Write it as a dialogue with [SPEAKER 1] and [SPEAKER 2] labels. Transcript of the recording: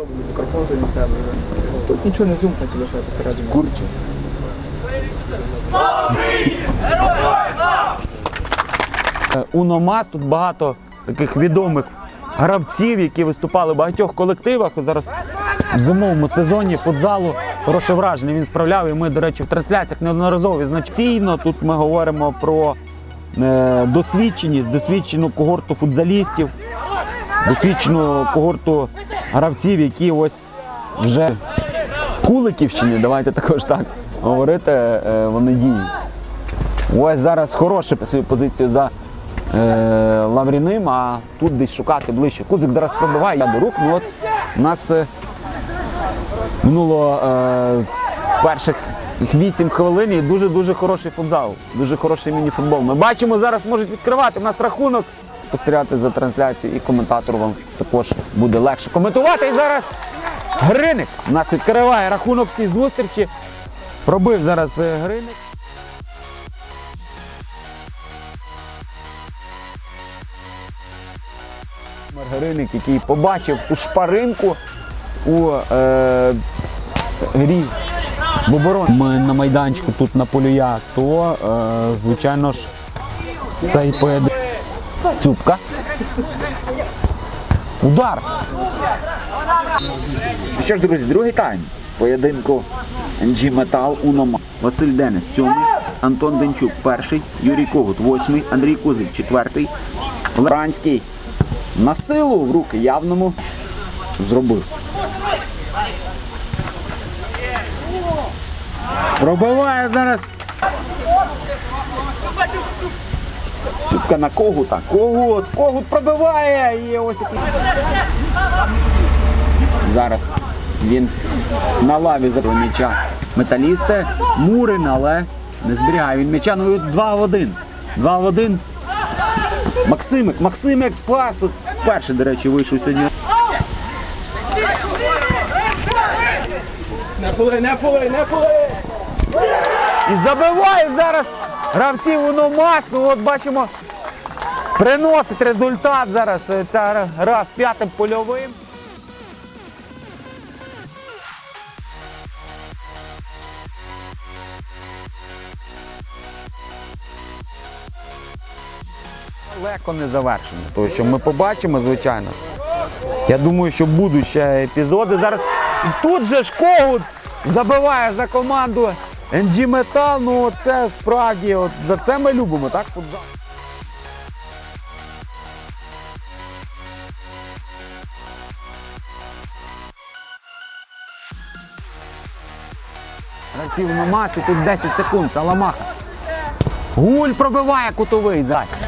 [SPEAKER 1] Пробували мікрофон занести, тут нічого не зум так і лишає посередині.
[SPEAKER 2] Курче. Е, У Номас тут багато таких відомих гравців, які виступали в багатьох колективах. От зараз в зимовому сезоні футзалу хороше враження він справляв. І ми, до речі, в трансляціях неодноразово відзначійно. Тут ми говоримо про е, досвідченість, досвідчену когорту футзалістів, досвідчену когорту гравців, які ось вже Куликівщині, давайте також так говорити, е, вони діють. Ось зараз хороше свою позицію за е, Лавріним, а тут десь шукати ближче. Кузик зараз пробиває я до рук. Ну от у нас е, минуло е, перших 8 хвилин і дуже-дуже хороший футзал, дуже хороший міні-футбол. Ми бачимо, зараз можуть відкривати. У нас рахунок. Спостерігати за трансляцією і коментатору вам також буде легше коментувати. І зараз Гриник у нас відкриває рахунок цій зустрічі. Пробив зараз е, Гриник. Маргариник, який побачив ту шпаринку у е, грі в обороні. Ми на майданчику тут на полюя, то е, звичайно ж цей поєдинок. Цюбка. Удар. Ну Що ж, друзі, другий тайм поєдинку NG Metal Унома. Василь Денис, сьомий, Антон Денчук, перший, Юрій Когут, восьмий, Андрій Кузик, четвертий, Олег Бранський на силу в руки явному зробив. Пробиває зараз. Цюбка на когута. Когут, когут пробиває. І ось який. Зараз він на лаві за м'яча. Металісти Мурин, але не зберігає він м'яча. Ну 2 в 1. 2 в 1. Максимик, Максимик пас. Вперше, до речі, вийшов сьогодні.
[SPEAKER 1] Не фоли, не фоли, не фоли!
[SPEAKER 2] І забиває зараз гравців воно масно. От бачимо, приносить результат зараз. е, Ця гра з п'ятим польовим. Легко не завершено. Тому що ми побачимо, звичайно. Я думаю, що будуть ще епізоди. Зараз тут же ж Когут забиває за команду NG Metal. Ну це справді, от за це ми любимо, так? Футзал. Гравців на масі тут 10 секунд, Саламаха. Гуль пробиває кутовий зараз.